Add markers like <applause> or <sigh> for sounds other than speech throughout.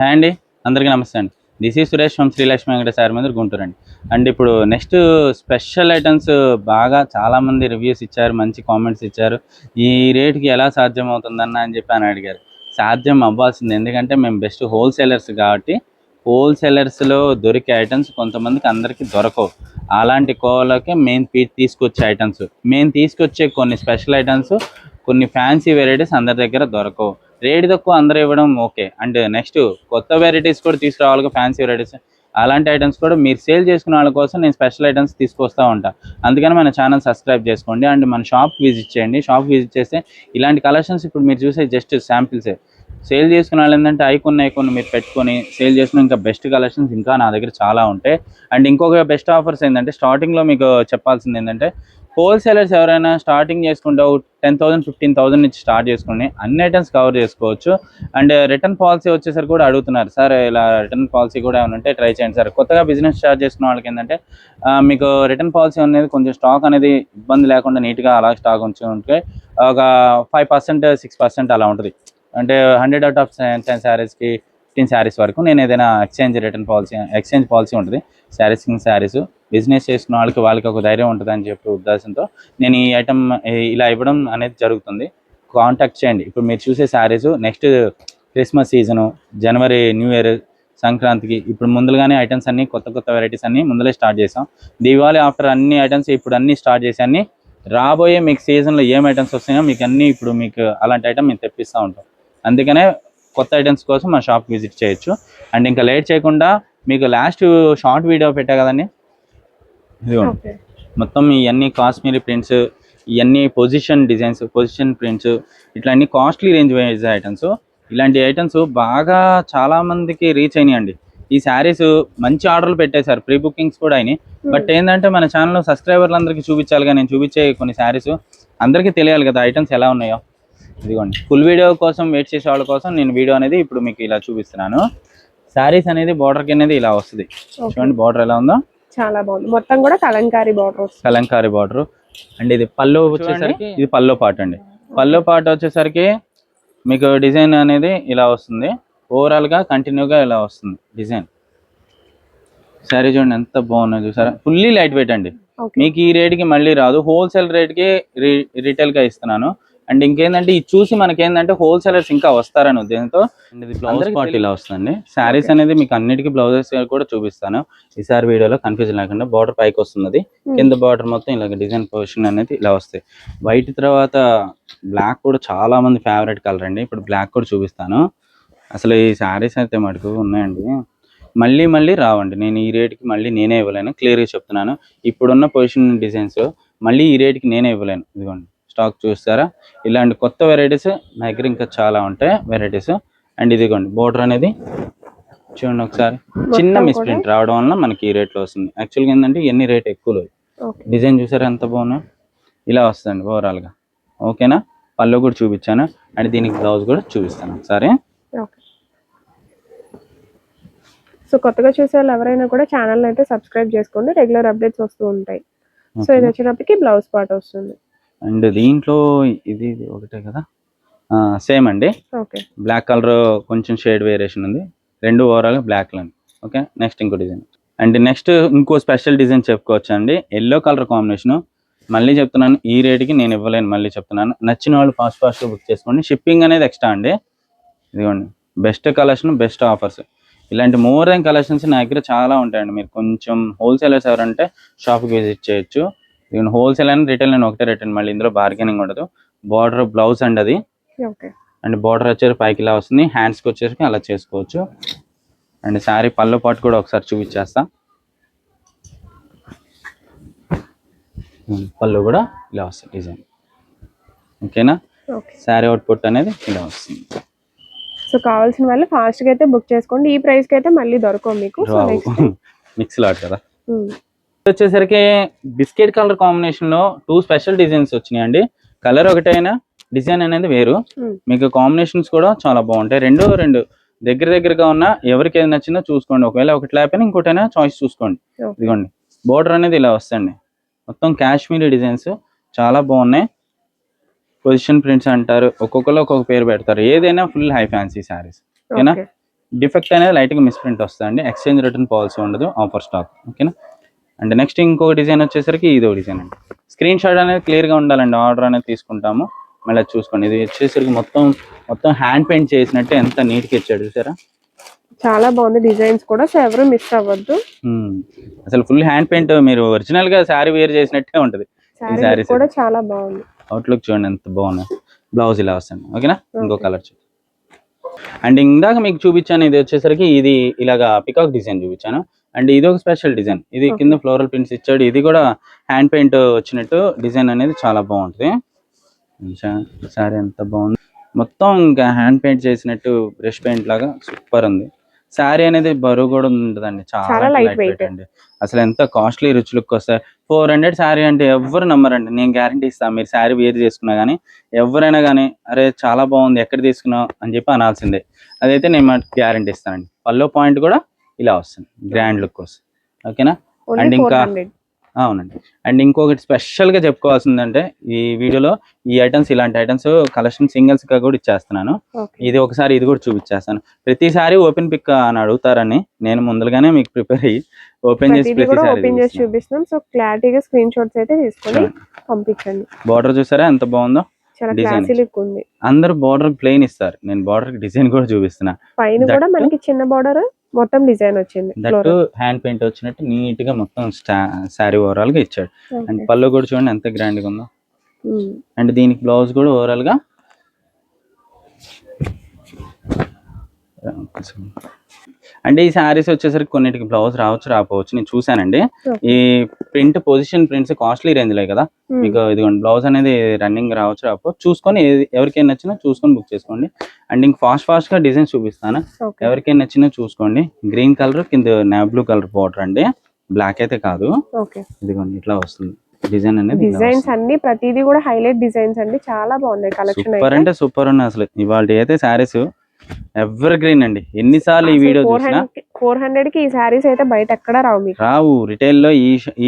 Hi అండి అందరికీ నమస్తే అండి. This is Suresh from Srilakshmi Venkata Mandir Guntur అండి. అండ్ ఇప్పుడు నెక్స్ట్ స్పెషల్ ఐటమ్స్ బాగా చాలామంది రివ్యూస్ ఇచ్చారు మంచి కామెంట్స్ ఇచ్చారు. ఈ రేట్కి ఎలా సాధ్యం అవుతుందన్న అని చెప్పి అని అడిగారు. సాధ్యం అవ్వాల్సింది ఎందుకంటే మేము బెస్ట్ హోల్సేలర్స్ కాబట్టి హోల్సేలర్స్లో దొరికే ఐటమ్స్ కొంతమందికి అందరికీ దొరకవు. అలాంటి కోవలోకి మేము తీసుకొచ్చే ఐటమ్స్. మేము తీసుకొచ్చే కొన్ని స్పెషల్ ఐటమ్స్ కొన్ని ఫ్యాన్సీ వెరైటీస్ అందరి దగ్గర దొరకవు. రేట్ తక్కువ అందరూ ఇవ్వడం ఓకే. అండ్ నెక్స్ట్ కొత్త వెరైటీస్ కూడా తీసుకురావాలి ఫ్యాన్సీ వెరైటీస్ అలాంటి ఐటమ్స్ కూడా మీరు సేల్ చేసుకునే వాళ్ళ కోసం నేను స్పెషల్ ఐటమ్స్ తీసుకొస్తా ఉంటా. అందుకని మన ఛానల్ సబ్స్క్రైబ్ చేసుకోండి. అండ్ మన షాప్ విజిట్ చేయండి. షాప్ విజిట్ చేస్తే ఇలాంటి కలెక్షన్స్ ఇప్పుడు మీరు చూసే జస్ట్ శాంపిల్సే సేల్ చేసుకునే వాళ్ళు ఏంటంటే ఐకొన్ని కొన్ని మీరు పెట్టుకొని సేల్ చేసుకుని ఇంకా బెస్ట్ కలెక్షన్స్ ఇంకా నా దగ్గర చాలా ఉంటాయి. అండ్ ఇంకొక బెస్ట్ ఆఫర్స్ ఏంటంటే స్టార్టింగ్లో మీకు చెప్పాల్సింది ఏంటంటే హోల్సేలర్స్ ఎవరైనా స్టార్టింగ్ చేసుకుంటే టెన్ థౌసండ్ ఫిఫ్టీన్ థౌసండ్ నుంచి స్టార్ట్ చేసుకుని అన్ని ఐటమ్స్ కవర్ చేసుకోవచ్చు. అండ్ రిటర్న్ పాలసీ వచ్చేసరికి కూడా అడుగుతున్నారు. సార్ ఇలా రిటర్న్ పాలసీ కూడా ఏమైనా ఉంటే ట్రై చేయండి సార్. కొత్తగా బిజినెస్ స్టార్ట్ చేసుకున్న వాళ్ళకి ఏంటంటే మీకు రిటర్న్ పాలసీ అనేది కొంచెం స్టాక్ అనేది ఇబ్బంది లేకుండా నీట్గా అలా స్టాక్ ఉంచి ఉంటే ఒక ఫైవ్ పర్సెంట్ సిక్స్ పర్సెంట్ అలా ఉంటుంది. అంటే హండ్రెడ్ అవుట్ ఆఫ్ టెన్ శారీస్కి ఫిఫ్టీన్ శారీస్ వరకు నేను ఏదైనా exchange return policy exchange policy ఉంటుంది. శారీస్ కింద శారీస్ బిజినెస్ చేసుకున్న వాళ్ళకి వాళ్ళకి ఒక ధైర్యం ఉంటుంది అని చెప్పి ఉద్దేశంతో నేను ఈ ఐటమ్ ఇలా ఇవ్వడం అనేది జరుగుతుంది. కాంటాక్ట్ చేయండి. ఇప్పుడు మీరు చూసే శారీస్ నెక్స్ట్ క్రిస్మస్ సీజను జనవరి న్యూ ఇయర్ సంక్రాంతికి ఇప్పుడు ముందుగానే ఐటమ్స్ అన్ని కొత్త కొత్త వెరైటీస్ అన్ని ముందులే స్టార్ట్ చేసాం. దీపావళి ఆఫ్టర్ అన్ని ఐటమ్స్ ఇప్పుడు అన్ని స్టార్ట్ చేసి అన్ని రాబోయే మీకు సీజన్లో ఏం ఐటమ్స్ వస్తాయో మీకు అన్ని ఇప్పుడు మీకు అలాంటి ఐటమ్ మేము తెప్పిస్తూ ఉంటాం. అందుకనే కొత్త ఐటమ్స్ కోసం మా షాప్ విజిట్ చేయొచ్చు. అండ్ ఇంకా లేట్ చేయకుండా మీకు లాస్ట్ షార్ట్ వీడియో పెట్టా కదండి? ఇదిగోండి మొత్తం ఇవన్నీ కాశ్మీరీ ప్రింట్స్ ఇవన్నీ పొజిషన్ డిజైన్స్ పొజిషన్ ప్రింట్స్ ఇట్లా అన్ని కాస్ట్లీ రేంజ్ వైజ్ ఐటమ్స్ ఇలాంటి ఐటమ్స్ బాగా చాలా మందికి రీచ్ అయినాయండి. ఈ శారీస్ మంచి ఆర్డర్లు పెట్టేశారు ప్రీ బుకింగ్స్ కూడా అయినాయి. బట్ ఏంటంటే మన ఛానల్లో సబ్స్క్రైబర్లు అందరికీ చూపించాలిగా నేను చూపించే కొన్ని శారీస్ అందరికీ తెలియాలి కదా ఐటమ్స్ ఎలా ఉన్నాయో. ఇదిగోండి. ఫుల్ వీడియో కోసం వెయిట్ చేసే వాళ్ళ కోసం నేను వీడియో అనేది ఇప్పుడు మీకు ఇలా చూపిస్తున్నాను. శారీస్ అనేది బార్డర్కి అనేది ఇలా వస్తుంది. చూడండి బార్డర్ ఎలా ఉందో. చాలా బాగుంది. మొత్తం కూడా Kalamkari border Kalamkari border and ఇది పల్లో వచ్చేసరికి ఇది పల్లో పార్ట్ అండి. పల్లో పార్ట్ వచ్చేసరికి మీకు డిజైన్ అనేది ఇలా వస్తుంది. ఓవరాల్గా కంటిన్యూగా ఇలా వస్తుంది డిజైన్. సారీ చూడండి ఎంత బాగున్నది చూసారా? ఫుల్లీ లైట్ వెయిట్ అండి మీకు ఈ రేట్కి మళ్ళీ రాదు. హోల్సేల్ రేట్కి రీ రీటైల్గా ఇస్తున్నాను. అండ్ ఇంకేంటంటే ఇది చూసి మనకి ఏంటంటే హోల్సేలర్స్ ఇంకా వస్తారని ఉద్దేశంతో బ్లౌజ్ పార్ట్ ఇలా వస్తుంది శారీస్ అనేది మీకు అన్నిటికీ బ్లౌజెస్ కూడా చూపిస్తాను. ఈసారి వీడియోలో కన్ఫ్యూజన్ లేకుండా బార్డర్ పైకి వస్తున్నది. కింద బార్డర్ మొత్తం ఇలా డిజైన్ పొజిషన్ అనేది ఇలా వస్తాయి. వైట్ తర్వాత బ్లాక్ కూడా చాలా మంది ఫేవరెట్ కలర్ అండి. ఇప్పుడు బ్లాక్ కూడా చూపిస్తాను. అసలు ఈ శారీస్ అయితే మటుకు ఉన్నాయండి. మళ్ళీ మళ్ళీ రావండి. నేను ఈ రేట్కి మళ్ళీ నేనే ఇవ్వలేను. క్లియర్గా చెప్తున్నాను. ఇప్పుడున్న పొజిషన్ డిజైన్స్ మళ్ళీ ఈ రేట్కి నేనే ఇవ్వలేను. ఇదిగోండి. స్టాక్ చూస్తారా? ఇలాంటి కొత్త వెరైటీస్ నా దగ్గర ఇంకా చాలా ఉంటాయి వెరైటీస్ అండ్ ఇదిగోండి బోర్డర్ అనేది చూడండి ఒకసారి. చిన్న మిస్ప్రింట్ రావడం వల్ల మనకి ఈ రేట్లో వస్తుంది. యాక్చువల్గా ఏంటంటే ఇవన్నీ రేట్ ఎక్కువ డిజైన్ చూసారా ఎంత బాగున్నాయి? ఇలా వస్తుంది ఓవరాల్గా ఓకేనా? పళ్ళు కూడా చూపించాను. అండ్ దీనికి బ్లౌజ్ కూడా చూపిస్తాను సరే ఓకే. సో కొత్తగా చూసే వాళ్ళు ఎవరైనా కూడా ఛానల్ అయితే సబ్స్క్రైబ్ చేసుకోండి. రెగ్యులర్ అప్డేట్స్ వస్తూ ఉంటాయి. సో ఇది వచ్చేటప్పటికి బ్లౌజ్ పార్ట్ వస్తుంది. అండ్ దీంట్లో ఇది ఇది ఒకటే కదా? సేమ్ అండి. ఓకే. బ్లాక్ కలర్ కొంచెం షేడ్ వేరియేషన్ ఉంది. రెండు ఓవరాల్ బ్లాక్ అండి ఓకే? నెక్స్ట్ ఇంకో డిజైన్. అండ్ నెక్స్ట్ ఇంకో స్పెషల్ డిజైన్ చెప్పుకోవచ్చు అండి? Yellow colour combination. మళ్ళీ చెప్తున్నాను ఈ రేట్కి నేను ఇవ్వలేను మళ్ళీ చెప్తున్నాను. నచ్చిన వాళ్ళు ఫాస్ట్ ఫాస్ట్గా బుక్ చేసుకోండి. షిప్పింగ్ అనేది ఎక్స్ట్రా అండి. ఇదిగోండి. Best collection best offers. ఇలాంటి మోర్ దెన్ కలెక్షన్స్ నా దగ్గర చాలా ఉంటాయండి. మీరు కొంచెం హోల్సేలర్స్ ఎవరంటే షాప్కి విజిట్ చేయొచ్చు. ఇదిగోండి హోల్సేల్ అండ్ రిటైల్ అని ఒకటే రేట్ అండి మళ్ళీ ఇందులో బార్గెనింగ్ ఉండదు. బార్డర్ బ్లౌజ్ అండి అది. అండ్ బార్డర్ వచ్చేసి పైకి ఇలా వస్తుంది. హ్యాండ్స్కి వచ్చేసరికి అలా చేసుకోవచ్చు. అండ్ శారీ పళ్ళు పాటు కూడా ఒకసారి చూపించేస్తా. పళ్ళు కూడా ఇలా వస్తుంది డిజైన్ ఓకేనా ఓకే శారీ అవుట్పుట్ అనేది ఇలా వస్తుంది. సో కావాల్సిన వాళ్ళు ఫాస్ట్గా అయితే బుక్ చేసుకోండి. ఈ ప్రైస్కి అయితే మళ్ళీ దొరకవు మీకు. మిక్స్ లాట్ <laughs> కదా. వచ్చేసరికి బిస్కెట్ కలర్ కాంబినేషన్లో టూ స్పెషల్ డిజైన్స్ వచ్చినాయండి. కలర్ ఒకటైనా డిజైన్ అనేది వేరు. మీకు కాంబినేషన్స్ కూడా చాలా బాగుంటాయి. రెండు రెండు. దగ్గర దగ్గరగా ఉన్న ఎవరికి ఏది నచ్చిందో చూసుకోండి. ఒకవేళ ఒకటి లేకపోయినా ఇంకోటైనా చాయిస్ చూసుకోండి. ఇదిగోండి. బోర్డర్ అనేది ఇలా వస్తుంది మొత్తం కాశ్మీరీ డిజైన్స్ చాలా బాగున్నాయి. పొజిషన్ ప్రింట్స్ అంటారు. ఒక్కొక్కరు ఒక్కొక్క పేరు పెడతారు. ఏదైనా ఫుల్ హై ఫ్యాన్సీ శారీస్ ఓకేనా? ఓకే. డిఫెక్ట్ అనేది లైట్గా మిస్ప్రింట్ వస్తుందండి. ఎక్స్చేంజ్ రిటర్న్ పాలసీ ఉండదు. ఆఫర్ స్టాక్ ఓకేనా? అండ్ నెక్స్ట్ ఇంకో డిజైన్ వచ్చేసరికి ఇదో డిజైన్ అండి. స్క్రీన్ షాట్ అనేది క్లియర్గా ఉండాలండి. ఆర్డర్ అనేది తీసుకుంటాము. మళ్ళీ చూసుకోండి. ఇది వచ్చేసరికి మొత్తం మొత్తం హ్యాండ్ పెయింట్ చేసినట్టు ఎంత నీట్గా ఇచ్చాడు చూసారా? చాలా బాగుంది. డిజైన్స్ కూడా సో ఎవరు మిస్ అవ్వద్దు. అసలు ఫుల్ హ్యాండ్ పెయింట్ మీరు ఒరిజినల్గా శారీ వేర్ చేసినట్టే ఉంటది. శారీ కూడా చాలా బాగుంది. అవుట్లుక్ చూడండి ఎంత బాగున్నాయి బ్లౌజ్ ఇలా వస్తుంది. ఓకేనా? ఇంకో. కలర్ చూ అండ్ ఇందాక మీకు చూపించాను ఇది వచ్చేసరికి ఇది ఇలాగా పికాక్ డిజైన్ చూపించాను. అండ్ ఇది ఒక స్పెషల్ డిజైన్. ఇది. కింద ఫ్లోరల్ ప్రింట్స్ ఇచ్చాడు. ఇది కూడా హ్యాండ్ పెయింట్ వచ్చినట్టు డిజైన్ అనేది చాలా బాగుంటుంది. సారీ ఎంత బాగుంది. మొత్తం ఇంకా హ్యాండ్ పెయింట్ చేసినట్టు బ్రష్ పెయింట్ లాగా సూపర్ ఉంది. శారీ అనేది బరువు కూడా ఉంటుందండి. చాలా లైట్. వెయిట్ అండి. అసలు ఎంత కాస్ట్లీ రిచ్ లుక్ వస్తాయి ఫోర్ హండ్రెడ్ శారీ అంటే ఎవరు నమ్మరండి. నేను గ్యారంటీ ఇస్తాను మీరు శారీ వేర్ చేసుకున్నా కానీ ఎవరైనా కానీ అరే చాలా బాగుంది. ఎక్కడ తీసుకున్నావు? అని చెప్పి అనాల్సిందే. అదైతే నేను గ్యారంటీ ఇస్తానండి. పల్లో పాయింట్ కూడా ఇలా వస్తుంది గ్రాండ్ లుక్ వస్తుంది. ఓకేనా? ఫోర్ ఇంకా- అవునండి. అండ్ ఇంకొకటి స్పెషల్గా చెప్పుకోవాల్సిందంటే ఈ వీడియోలో ఈ ఐటమ్స్ ఇలాంటి ఐటమ్స్ కలెక్షన్ సింగిల్స్గా కూడా ఇచ్చేస్తున్నాను. ఇది ఒకసారి ఇది కూడా చూపించేస్తాను. ప్రతిసారి ఓపెన్ పిక్ అని అడుగుతారని నేను ముందుగానే మీకు ప్రిపేర్ అయ్యి ఓపెన్ చేసి ప్రతిసారి చూపిస్తున్నాం. సో క్లారిటీగా స్క్రీన్ షాట్స్ అయితే తీసుకొని పంపించండి. బార్డర్ చూసారా? ఎంత బాగుందో? అందరు బార్డర్ ప్లెయిన్ ఇస్తారు. నేను బార్డర్ డిజైన్ కూడా చూపిస్తున్నా. పైన కూడా మనకి చిన్న బార్డర్ మొత్తం డిజైన్ వచ్చింది. దట్టు హ్యాండ్ పెయింట్ వచ్చినట్టు నీట్గా మొత్తం శారీ ఓవరాల్గా ఇచ్చాడు. అండ్ పళ్ళు కూడా చూడండి ఎంత గ్రాండ్గా ఉందో. అండ్ దీనికి బ్లౌజ్ కూడా ఓవరాల్గా అంటే ఈ శారీస్ వచ్చేసరికి కొన్నిటికి బ్లౌజ్ రావచ్చు రాకపోవచ్చు. నేను చూసానండి ఈ print position prints costly range లే కదా. మీకు ఇదిగోండి బ్లౌజ్ అనేది రన్నింగ్ రావచ్చు రాకపోవచ్చు. చూసుకొని ఎవరికైనా నచ్చినా చూసుకొని బుక్ చేసుకోండి. అండ్ ఇంక ఫాస్ట్ ఫాస్ట్గా డిజైన్ చూపిస్తాను. ఎవరికైనా నచ్చినా చూసుకోండి. గ్రీన్ కలర్ కింద నా బ్లూ కలర్ బార్డర్ అండి. బ్లాక్ అయితే కాదు. ఇదిగోండి ఇట్లా వస్తుంది. డిజైన్ అనేది డిజైన్స్ అన్ని ప్రతిదీ కూడా హైలైట్ డిజైన్స్ అండి. చాలా బాగున్నాయి కలెక్షన్ సూపర్ అంటే సూపర్ ఉన్నాయి అసలు. ఇవాళ అయితే శారీస్ ఎవర్ గ్రీన్ అండి. ఎన్నిసార్లు ఈ వీడియో చూసినా? ఫోర్ హండ్రెడ్కి ఈ సారీస్ అయితే బయట ఎక్కడా రావు మీకు? రావు. రిటైల్లో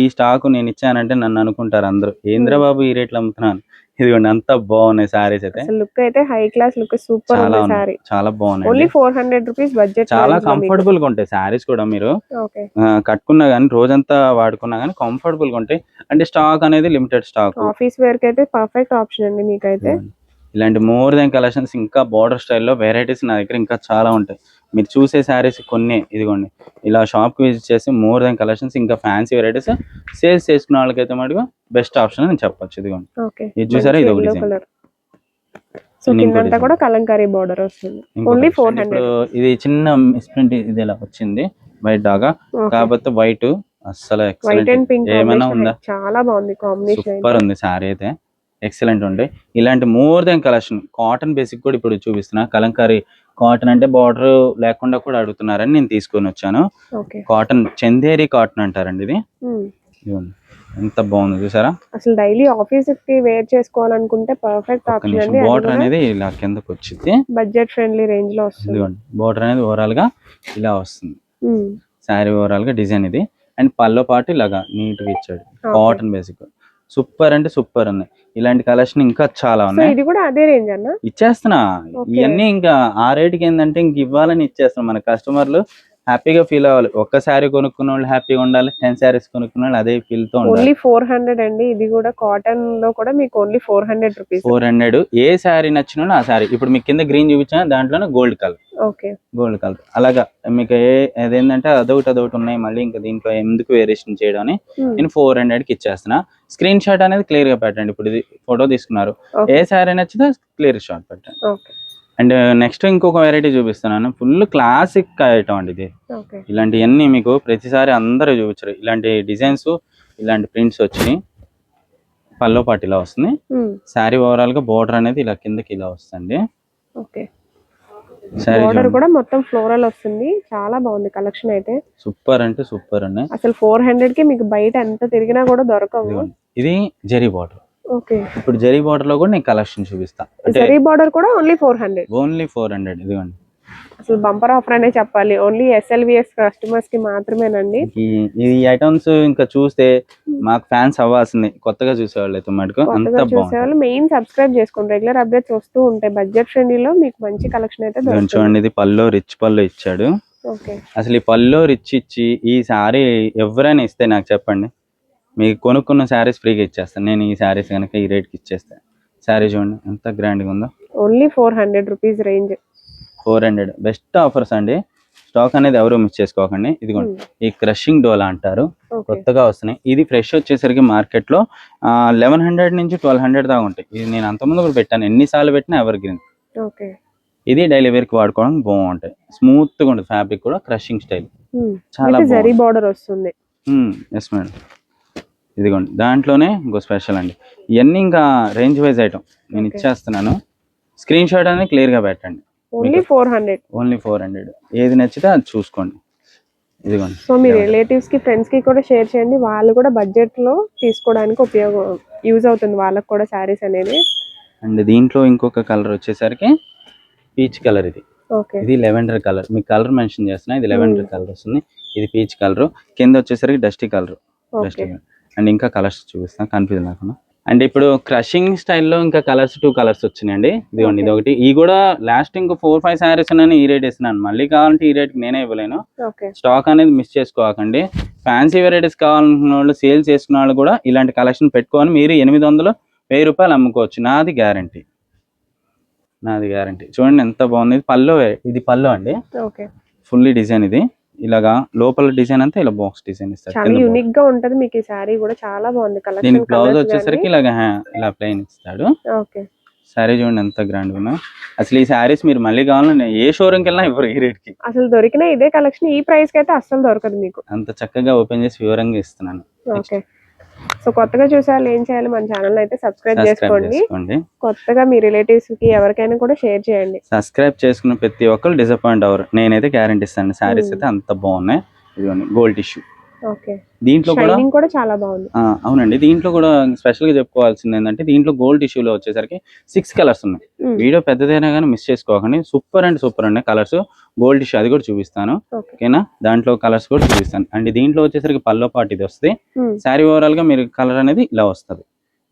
ఈ స్టాక్ నేను ఇచ్చానంటే నన్ను అనుకుంటారు అందరూ. ఏంద్ర బాబు ఈ రేట్లు అమ్ముతున్నాను ఇదిగోండి అంత బాగున్నాయి శారీస్ అయితే. లుక్ అయితే హై క్లాస్ లుక్ సూపర్ చాలా సారీ చాలా ఓన్లీ బాగున్నాయి ఫోర్ హండ్రెడ్ రూపీస్ బడ్జెట్ చాలా కంఫర్టబుల్గా ఉంటాయి శారీస్ కూడా మీరు. కట్టుకున్నా కానీ రోజంతా వాడుకున్నా కానీ కంఫర్టబుల్గా ఉంటాయి. అంటే స్టాక్ అనేది లిమిటెడ్ స్టాక్ ఆఫీస్ వేర్కి అయితే పర్ఫెక్ట్ ఆప్షన్ అండి మీకైతే. ఇలాంటి మోర్ దెన్ కలెక్షన్స్ ఇంకా బార్డర్ స్టైల్లో వెరైటీస్ నా దగ్గర ఇంకా చాలా ఉంటాయి. మీరు చూసే శారీస్ కొన్ని ఇదిగోండి. ఇలా షాప్కి విజిట్ చేసి మోర్ దెన్ కలెక్షన్స్ ఇంకా ఫ్యాన్సీ వెరైటీస్ సేల్స్ చేసుకున్న వాళ్ళకైతే మటుకు బెస్ట్ ఆప్షన్ అని చెప్పొచ్చు ఇదిగోండి. ఇది చూసారా? ఇది ఒక design. కలర్ సో ఇది ఇంకో కిందంతా design. కూడా కలంకారీ బార్డర్ వస్తుంది. ఇంకొక ఓన్లీ design. ఫోర్ ఇప్పుడు హండ్రెడ్ ఇది చిన్న మిస్ప్రింట్ ఇది ఇలా వచ్చింది వైట్ డాగా కాకపోతే వైట్ అస్సలు ఎక్సలెంట్ ఏమైనా ఉందా? చాలా బాగుంది కాంబినేషన్ సూపర్ ఉంది సారీ అయితే. ఎక్సలెంట్ ఉండే. ఇలాంటి more than collection cotton basic కూడా ఇప్పుడు చూపిస్తున్నా. కలంకారీ కాటన్ అంటే బార్డర్ లేకుండా కూడా అడుగుతున్నారని నేను తీసుకొని వచ్చాను. కాటన్ చందేరి కాటన్ అంటారండి ఇది. ఇదిగోండి. ఎంత బాగుంది చూసారా? అసలు డైలీ ఆఫీస్కి వేర్ చేసుకోవాలనుకుంటే పర్ఫెక్ట్ ఆప్షన్ అండి. బార్డర్ అనేది ఇలా కిందకు వచ్చింది బడ్జెట్ ఫ్రెండ్లీ రేంజ్లో వస్తుంది. బార్డర్ అనేది ఓవరాల్గా ఇలా వస్తుంది. శారీ ఓవరాల్గా డిజైన్ ఇది. అండ్ పల్లో పాటు ఇలాగా నీట్గా ఇచ్చాడు. కాటన్ బేసిక్ సూపర్ అంటే సూపర్ ఉంది ఇలాంటి కలెక్షన్ ఇంకా చాలా ఉన్నాయి. ఇది కూడా అదే రేంజ్ అన్న? ఇచ్చేస్తున్నా. ఇవన్నీ ఇంకా ఆ రేటుకి ఏంటంటే ఇంక ఇవ్వాలని ఇచ్చేస్తున్నాం మన కస్టమర్లు హ్యాపీగా ఫీల్ అవ్వాలి. ఒక్క శారీ కొనుక్కున్న వాళ్ళు హ్యాపీగా ఉండాలి టెన్ శారీస్ కొనుక్కున్న వాళ్ళు అదే ఫీల్తో ఉండాలి. ఓన్లీ ఫోర్ హండ్రెడ్ అండి. ఇది కూడా కాటన్లో కూడా మీకు only four hundred rupees. Four hundred. ఏ శారీ నచ్చిన ఆ శారీ. ఇప్పుడు మీకు కింద గ్రీన్ చూపించిన దాంట్లోనే gold colour. Okay. Gold colour. అలాగా మీకు ఏ అదేంటంటే అదొకటి అదొకటి ఉన్నాయి. మళ్ళీ ఇంకా దీంట్లో ఎందుకు వేరియేషన్ చేయడం అని నేను ఫోర్ హండ్రెడ్కి ఇచ్చేస్తున్నా. స్క్రీన్ షాట్ అనేది క్లియర్గా పెట్టండి. ఇప్పుడు ఇది ఫోటో తీసుకున్నారు. ఏ శారీ నచ్చితే క్లియర్ షాట్ పెట్టండి. ఓకే. అండ్ నెక్స్ట్ ఇంకొక వెరైటీ చూపిస్తున్నాను. ఫుల్ క్లాసిక్ ఐటమ్ అండి ఇది. ఇలాంటివన్నీ మీకు ప్రతిసారి అందరూ చూపించరు. ఇలాంటి డిజైన్స్ ఇలాంటి ప్రింట్స్ వచ్చినాయి. పల్లో పాటు ఇలా వస్తుంది. శారీ ఓవరాల్గా బోర్డర్ అనేది ఇలా కిందకి ఇలా వస్తుంది. బార్డర్ కూడా మొత్తం ఫ్లోరల్ వస్తుంది. చాలా బాగుంది కలెక్షన్ అయితే. సూపర్ అంటే సూపర్ ఉన్నాయి అసలు ఫోర్ హండ్రెడ్కి మీకు బయట ఎంత తిరిగినా కూడా దొరకవు. ఇది జెరీ బార్డర్. ఇప్పుడు జెరీ బార్డర్లో కూడా నేను కలెక్షన్ చూపిస్తా. సరీ బార్డర్ కూడా only four hundred. Only four hundred ఇదిగోండి. అసలు బంపర్ ఆఫర్ అనే చెప్పాలి. ఓన్లీ ఎస్ఎల్విఎస్ కస్టమర్స్కి మాత్రమేనండి. ఈ ఈ ఐటమ్స్ ఇంకా చూస్తే మాకు ఫ్యాన్స్ అవ్వాల్సింది. కొత్తగా చూసేవాళ్ళు అయితే మటుకు అంత కొత్తగా చూసే బాగుంటుంది. వాళ్ళు మెయిన్ సబ్స్క్రైబ్ చేసుకోండి. రెగ్యులర్ అప్డేట్స్ వస్తూ ఉంటాయి. బడ్జెట్ ఫ్రెండ్లీలో మీకు మంచి కలెక్షన్ అయితే చూడండి ఇది పల్లో రిచ్ పల్లో ఇచ్చాడు. ఓకే. అసలు ఈ పల్లో రిచ్ ఇచ్చి ఈ శారీ ఎవరైనా ఇస్తే నాకు చెప్పండి. మీకు కొనుక్కున్న శారీస్ ఫ్రీగా ఇచ్చేస్తాను. నేను ఈ శారీస్ కనుక ఈ రేట్కి ఇచ్చేస్తాను శారీ చూడండి ఎంత గ్రాండ్గా ఉందో. Only four hundred rupees range. Four hundred. Best offers అండి. స్టాక్ అనేది ఎవరు మిస్ చేసుకోకండి. ఇదిగోండి ఈ క్రషింగ్ డోలా అంటారు. కొత్తగా వస్తున్నాయి. ఇది ఫ్రెష్ వచ్చేసరికి మార్కెట్లో లెవెన్ హండ్రెడ్ నుంచి ట్వెల్వ్ హండ్రెడ్ దాకా ఉంటాయి. ఇది నేను అంతకుముందు కూడా పెట్టాను. ఎన్నిసార్లు పెట్టినా ఎవర్ గ్రీన్ ఇది డైలీ వేర్కి వాడుకోవడం బాగుంటాయి. స్మూత్గా ఉంటుంది ఫ్యాబ్రిక్ కూడా క్రషింగ్ స్టైల్. చాలా జరీ బాగుంది బార్డర్ వస్తుంది. ఎస్ మేడం ఇదిగోండి దాంట్లోనే ఇంకో స్పెషల్ అండి. ఇవన్నీ ఇంకా రేంజ్ వైజ్ ఐటమ్ నేను. ఇచ్చేస్తున్నాను. స్క్రీన్ షాట్ అనేది క్లియర్గా పెట్టండి. Only four hundred only four hundred ఏది నచ్చితే అది చూసుకోండి. ఇదిగోండి సో మీ రిలేటివ్స్కి ఫ్రెండ్స్కి కూడా షేర్ చేయండి. వాళ్ళు కూడా బడ్జెట్లో తీసుకోవడానికి ఉపయోగం యూజ్ అవుతుంది వాళ్ళకి కూడా శారీస్ అనేది. అండ్ దీంట్లో ఇంకొక కలర్ వచ్చేసరికి పీచ్ కలర్ ఇది. ఇది లెవెండర్ కలర్ మీకు కలర్ మెన్షన్ చేస్తున్నా ఇది లెవెండర్ కలర్ వస్తుంది. ఇది పీచ్ కలర్ కింద వచ్చేసరికి dusty colour dusty okay and ఇంకా కలర్స్ చూపిస్తాను కన్ఫ్యూజన్ లేకుండా అండ్ ఇప్పుడు క్రషింగ్ స్టైల్లో ఇంకా కలర్స్ టూ కలర్స్ వచ్చినాయండి. ఇదిగోండి ఇది ఒకటి ఈ కూడా లాస్ట్ ఇంకో ఫోర్ ఫైవ్ శారీస్ ఉన్నాయని ఈ రేట్ ఇస్తున్నాను మళ్ళీ కావాలంటే ఈ రేట్కి నేనే ఇవ్వలేను. స్టాక్ అనేది మిస్ చేసుకోకండి. ఫ్యాన్సీ వెరైటీస్ కావాలనుకున్న వాళ్ళు సేల్ చేసుకున్న వాళ్ళు కూడా ఇలాంటి కలెక్షన్ పెట్టుకొని మీరు ఎనిమిది వందలు వెయ్యి రూపాయలు అమ్ముకోవచ్చు. నాది గ్యారంటీ నాది గ్యారంటీ చూడండి ఎంత బాగుంది. పల్లో ఇది పల్లో అండి. ఓకే ఫుల్లీ డిజైన్ ఇది. ఇలాగా లోపల డిజైన్ అంతా ఇలా బాక్స్ డిజైన్ ఇస్తారు. చాలా. యూనిక్గా ఉంటది. మీకు ఈ శారీ కూడా చాలా బాగుంది. దీనికి బ్లౌజ్ వచ్చేసరికి ఇలాగ ఇలా ప్లెయిన్ ఇస్తాడు. ఓకే. శారీ చూడండి ఎంత గ్రాండ్ ఉన్నా అసలు ఈ శారీస్ మీరు మళ్ళీ కావాలని ఏ షోరూమ్కి వెళ్ళినా ఇవ్వరు ఈ రేట్కి. అసలు దొరికిన ఇదే కలెక్షన్ ఈ ప్రైస్కి అయితే అస్సలు దొరకదు మీకు. అంత చక్కగా ఓపెన్ చేసి వివరంగా ఇస్తున్నాను. ఓకే. సో కొత్తగా చూసే వాళ్ళు ఏం చేయాలి? మన ఛానల్ అయితే సబ్స్క్రైబ్ చేసుకోండి. కొత్తగా మీ రిలేటివ్స్కి ఎవరికైనా కూడా షేర్ చేయండి. సబ్స్క్రైబ్ చేసుకున్న ప్రతి ఒక్కరు డిసప్పాయింట్ అవ్వరు. నేనైతే గ్యారంటీ ఇస్తాను. శారీస్. అయితే అంత బాగున్నాయి. ఇదిగోండి గోల్డ్ టిష్యూ. ఓకే దీంట్లో కూడా చాలా బాగుంది. అవునండి. దీంట్లో కూడా స్పెషల్గా చెప్పుకోవాల్సింది ఏంటంటే దీంట్లో గోల్డ్ టిష్యూలో వచ్చేసరికి సిక్స్ కలర్స్ ఉన్నాయి. Hmm. వీడియో పెద్దదైనా కానీ మిస్ చేసుకోకండి. సూపర్ అండ్ సూపర్ అండి కలర్స్ గోల్డ్ టిష్యూ అది కూడా చూపిస్తాను. ఓకే ఓకేనా? దాంట్లో కలర్స్ కూడా చూపిస్తాను. అండ్ దీంట్లో వచ్చేసరికి పల్లో పాటు ఇది వస్తుంది Hmm. శారీ ఓవరాల్గా మీరు కలర్ అనేది ఇలా వస్తుంది.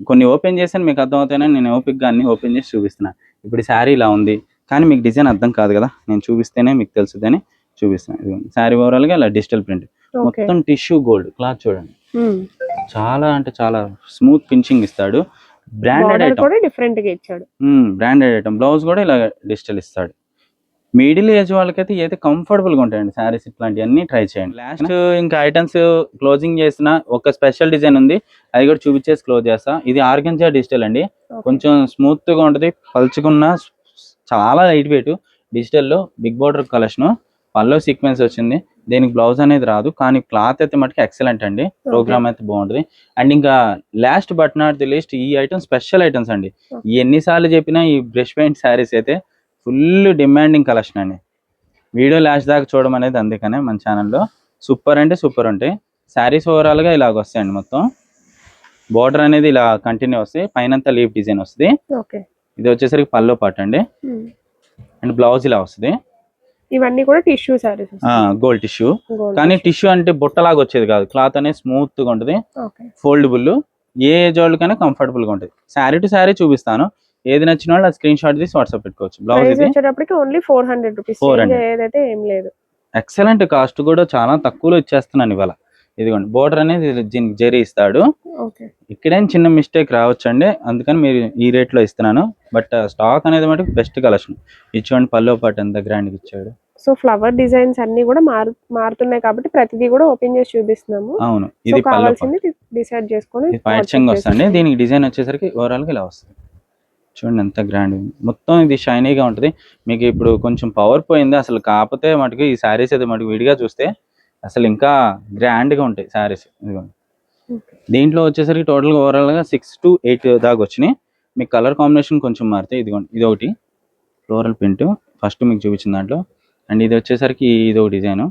కొన్ని ఓపెన్ చేసాను మీకు అర్థం అవుతాయని నేను ఓపిక్గా అన్ని ఓపెన్ చేసి చూపిస్తున్నాను ఇప్పుడు శారీ ఇలా ఉంది. కానీ మీకు డిజైన్ అర్థం కాదు కదా. నేను చూపిస్తేనే మీకు తెలుస్తుందని చూపిస్తాను శారీ ఓవరాల్గా ఇలా డిజిటల్ ప్రింట్ మొత్తం టిష్యూ గోల్డ్ క్లాత్ చూడండి. చాలా అంటే చాలా స్మూత్ ఫినిషింగ్ ఇస్తాడు. బ్రాండెడ్ ఐటమ్ కూడా డిఫరెంట్గా ఇచ్చాడు. బ్రాండెడ్ ఐటమ్ బ్లౌజ్ కూడా ఇలా డిజిటల్ ఇస్తాడు. మిడిల్ ఏజ్ వాళ్ళకైతే ఏదైతే కంఫర్టబుల్గా ఉంటాయండి. శారీస్ ఇట్లాంటివన్నీ ట్రై చేయండి. లాస్ట్ ఇంకా ఐటమ్స్ క్లోజింగ్ చేసిన ఒక స్పెషల్ డిజైన్ ఉంది. అది కూడా చూపించేసి క్లోజ్ చేస్తా. ఇది ఆర్గంజా డిజిటల్ అండి. కొంచెం స్మూత్గా ఉంటది. పలుచుకున్న చాలా light weight డిజిటల్లో big border collection pallu sequence వచ్చింది. దీనికి బ్లౌజ్ అనేది రాదు కానీ క్లాత్ అయితే మటుకు ఎక్సలెంట్ అండి. ప్రోగ్రామ్ అయితే బాగుంటది. అండ్ ఇంకా last but not the least ఈ ఐటమ్ స్పెషల్ ఐటమ్స్ అండి. ఎన్నిసార్లు చెప్పినా ఈ బ్రష్ పెయింట్ శారీస్ అయితే ఫుల్ డిమాండింగ్ కలెక్షన్ అండి. వీడియో లాస్ట్ దాకా చూడడం అనేది అందుకనే మన ఛానల్లో సూపర్ అంటే సూపర్ ఉంటాయి. శారీస్ ఓవరాల్గా ఇలాగ వస్తాయండి మొత్తం. బార్డర్ అనేది ఇలా కంటిన్యూ వస్తాయి. పైన లీఫ్ డిజైన్ వస్తుంది. ఇది వచ్చేసరికి పల్లో పాట అండి. అండ్ బ్లౌజ్ ఇలా వస్తుంది. ఇవన్నీ కూడా టిష్యూ సారీస్ గోల్డ్ టిష్యూ కానీ టిష్యూ అంటే బుట్టలాగా వచ్చేది కాదు. క్లాత్ అనేది స్మూత్గా ఉంటుంది. ఫోల్డబుల్ ఏ ఏజ్ వాళ్ళకైనా కంఫర్టబుల్గా ఉంటుంది. శారీ టు శారీ చూపిస్తాను. ఏది నచ్చిన వాళ్ళు స్క్రీన్ షాట్ తీసి వాట్సాప్ పెట్టుకోవచ్చు. బ్లౌజ్ వచ్చేటప్పటికి ఓన్లీ ఫోర్ హండ్రెడ్ రూపీస్ 400. ఏదైతే ఏం లేదు. ఎక్సలెంట్ కాస్ట్ కూడా చాలా తక్కువలో ఇచ్చేస్తున్నాను ఇవాళ. ఇదిగోండి బోర్డర్ అనేది దీనికి జెరీ ఇస్తాడు. ఇక్కడేం చిన్న మిస్టేక్ రావచ్చండి. అందుకని మీరు ఈ రేట్లో ఇస్తున్నాను. బట్ స్టాక్ అనేది మటుకు బెస్ట్ కలెక్షన్ ఇచ్చుకోండి పల్లో పాటు ఎంత గ్రాండ్ ఇచ్చాడు? సో ఫ్లవర్ డిజైన్స్ అన్ని కూడా మారు మారుతున్నాయి కాబట్టి ప్రతిదీ కూడా ఓపెన్ చేసి చూపిస్తున్నాము. అవును. ఇది కావాల్సింది డిసైడ్ చేసుకొని వస్తుంది. దీనికి డిజైన్ వచ్చేసరికి ఓవరాల్గా ఇలా వస్తుంది. చూడండి ఎంత గ్రాండ్ మొత్తం ఇది షైనీగా ఉంటుంది. మీకు ఇప్పుడు కొంచెం పవర్ పోయింది. అసలు కాకపోతే మటుకు ఈ శారీస్ అయితే మటుకు విడిగా చూస్తే అసలు ఇంకా గ్రాండ్గా ఉంటాయి శారీస్. ఇదిగోండి. దీంట్లో వచ్చేసరికి టోటల్ ఓవరాల్గా సిక్స్ టు ఎయిట్ దాకా వచ్చినాయి. మీకు కలర్ కాంబినేషన్ కొంచెం మారుతాయి ఇదిగోండి ఇది ఒకటి ఫ్లోరల్ ప్రింట్ ఫస్ట్ మీకు చూపించిన దాంట్లో. అండ్ ఇది వచ్చేసరికి ఇది ఒక డిజైన్.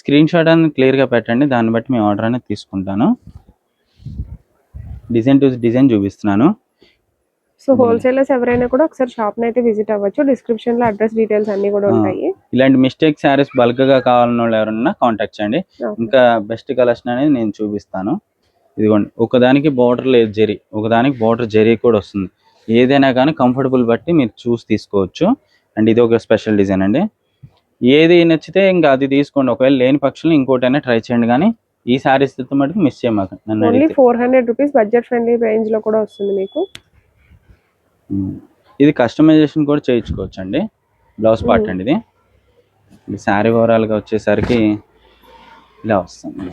స్క్రీన్ షాట్ అనేది క్లియర్గా పెట్టండి దాన్ని బట్టి మేము ఆర్డర్ అనేది తీసుకుంటాను. డిజైన్ టు డిజైన్ చూపిస్తున్నాను. సో హోల్సేలర్స్ ఎవరైనా కూడా ఒకసారి షాప్ అయితే విజిట్ అవ్వచ్చు. డిస్క్రిప్షన్లో అడ్రస్ డీటెయిల్స్ అన్ని కూడా ఆ. ఉంటాయి. ఇలాంటి మిస్టేక్ శారీస్ బల్క్గా కావాలన్న వాళ్ళు ఎవరన్నా కాంటాక్ట్ చేయండి. ఇంకా బెస్ట్ కలెక్షన్ అనేది నేను చూపిస్తాను. ఇదిగోండి ఒకదానికి బార్డర్ లేదు జరీ. ఒకదానికి బార్డర్ జరీ కూడా వస్తుంది. ఏదైనా కానీ కంఫర్టబుల్ బట్టి మీరు చూసి తీసుకోవచ్చు. అండ్ ఇది ఒక స్పెషల్ డిజైన్ అండి. ఏది నచ్చితే ఇంకా అది తీసుకోండి. ఒకవేళ లేని పక్షంలో ఇంకోటైనా ట్రై చేయండి కానీ ఈ శారీస్ మటుకు miss చేయమాక only four hundred rupees budget friendly రేంజ్లో కూడా వస్తుంది మీకు. ఇది కస్టమైజేషన్ కూడా చేయించుకోవచ్చు అండి బ్లౌజ్ పార్ట్. అండి ఇది. శారీ ఓవరాల్గా వచ్చేసరికి ఇలా వస్తుంది.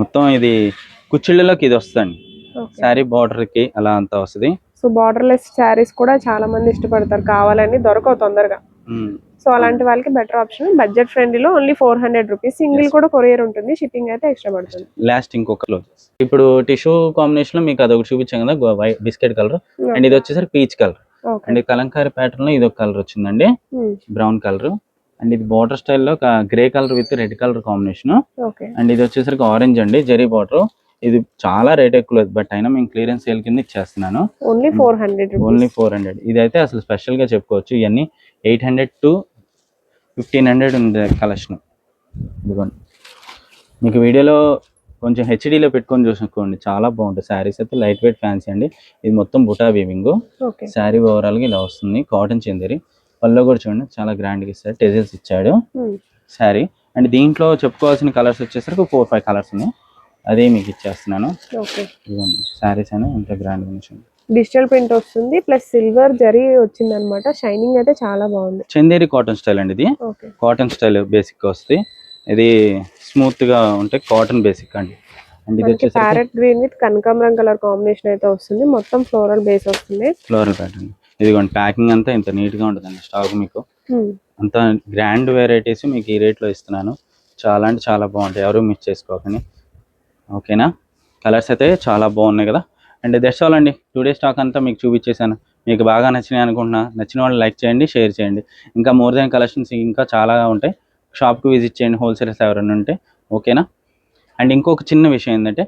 మొత్తం ఇది కుచ్చిళ్ళలోకి ఇది వస్తుంది శారీ కి అలా అంతా వస్తుంది. సో బార్డర్ లెస్ శారీస్ కూడా చాలా మంది ఇష్టపడతారు. కావాలని దొరకవు తొందరగా. సో అలాంటి వాళ్ళకి better option budget ఫ్రెండ్లీలో only four hundred rupees single. కూడా కొరియర్ ఉంటుంది. షిప్పింగ్ అయితే ఎక్స్ట్రా పడుతుంది. లాస్ట్ ఇంకొక ఇప్పుడు టిష్యూ కాంబినేషన్లో మీకు అదొకటి చూపించాం కదా బిస్కెట్ కలర్ అండ్ ఇది వచ్చేసరికి పీచ్ కలర్ అండ్ కలంకారీ ప్యాటర్న్లో ఇది ఒక కలర్ వచ్చిందండి బ్రౌన్ కలర్ అండ్ ఇది బార్డర్ స్టైల్లో grey colour with red colour combination and ఇది వచ్చేసరికి ఆరెంజ్ అండి జరీ బార్డర్ ఇది చాలా రేట్ ఎక్కువ లేదు బట్ అయినా మేము క్లియరెన్స్ సేల్ కింద ఇచ్చేస్తున్నాను. Only four hundred only four hundred ఇది అయితే అసలు స్పెషల్గా చెప్పుకోవచ్చు. ఇవన్నీ eight hundred to fifteen hundred ఉంది కలెక్షన్. ఇదిగోండి. మీకు వీడియోలో కొంచెం హెచ్డీలో పెట్టుకొని చూసుకోండి. చాలా బాగుంటుంది శారీస్ అయితే లైట్ వెయిట్ ఫ్యాన్సీ అండి. ఇది మొత్తం బుటా వీవింగ్ శారీ ఓవరాల్గా ఇలా వస్తుంది. కాటన్ చెందిరి. పళ్ళు కూడా చూడండి. చాలా గ్రాండ్గా ఇస్తాడు టెజిల్స్ ఇచ్చాడు. శారీ. అండ్ దీంట్లో చెప్పుకోవాల్సిన కలర్స్ వచ్చేసరికి ఫోర్ ఫైవ్ కలర్స్ ఉన్నాయి. అదే మీకు ఇచ్చేస్తున్నాను. ఇదిగోండి. శారీస్ అని ఇంత గ్రాండ్గా ఉంచండి డిజిటల్ ప్రింట్ వస్తుంది ప్లస్ సిల్వర్ జరీ వచ్చింది అనమాట షైనింగ్ అయితే చాలా బాగుంది. చందేరి కాటన్ స్టైల్ అండి ఇది. కాటన్ స్టైల్ బేసిక్ వస్తుంది. ఇది స్మూత్గా ఉంటే కాటన్ బేసిక్ అండి. ఇది ప్యారెట్ గ్రీన్ విత్ కనకాంబరం కలర్ కాంబినేషన్ అయితే వస్తుంది. మొత్తం ఫ్లోరల్ బేస్ వస్తుంది. ఫ్లోరల్ ప్యాటర్న్ ఇదిగోండి ప్యాకింగ్ అంతా ఇంత నీట్గా ఉంటుందండి స్టాక్ మీకు. అంత గ్రాండ్ వెరైటీస్ మీకు ఈ రేట్లో ఇస్తున్నాను. చాలా అంటే చాలా బాగుంటాయి. ఎవరు మిస్ చేసుకోకండి. ఓకేనా? కలర్స్ అయితే చాలా బాగున్నాయి కదా. అండ్ దట్స్ ఆల్ అండి. టుడే స్టాక్ అంతా మీకు చూపించేశాను. మీకు బాగా నచ్చినాయి అనుకుంటున్నా. నచ్చిన వాళ్ళు లైక్ చేయండి షేర్ చేయండి. ఇంకా మోర్ దాన్ కలెక్షన్స్ ఇంకా చాలా ఉంటాయి. షాప్కి విజిట్ చేయండి హోల్సేలర్స్ ఎవరైనా ఉంటే. ఓకేనా? అండ్ ఇంకొక చిన్న విషయం ఏంటంటే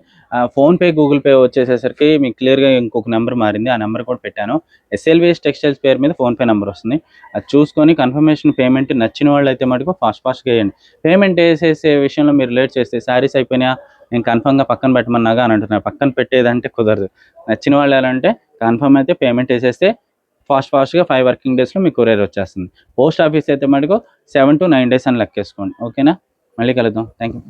ఫోన్పే గూగుల్ పే వచ్చేసేసరికి మీకు క్లియర్గా ఇంకొక నెంబర్ మారింది. ఆ నెంబర్ కూడా పెట్టాను. ఎస్ఎల్విఎస్ టెక్స్టైల్స్ పేరు మీద ఫోన్పే నెంబర్ వస్తుంది. అది చూసుకొని కన్ఫర్మేషన్ పేమెంట్ నచ్చిన వాళ్ళు అయితే మటుకు ఫాస్ట్ ఫాస్ట్గా వేయండి పేమెంట్ వేసేసే విషయంలో మీరు లేట్ చేస్తే శారీస్ అయిపోయినా నేను కన్ఫర్మ్గా పక్కన పెట్టమన్నాగా అని అంటున్నారు. పక్కన పెట్టేదంటే కుదరదు. నచ్చిన వాళ్ళు ఎలా అంటే కన్ఫర్మ్ అయితే పేమెంట్ వేసేస్తే ఫాస్ట్ ఫాస్ట్గా ఫైవ్ వర్కింగ్ డేస్లో మీకు కొరియర్ వచ్చేస్తుంది. పోస్ట్ ఆఫీస్ అయితే మటుకు సెవెన్ టు నైన్ డేస్ అని లెక్కేసుకోండి. ఓకేనా మళ్ళీ కలుద్దాం. Thank you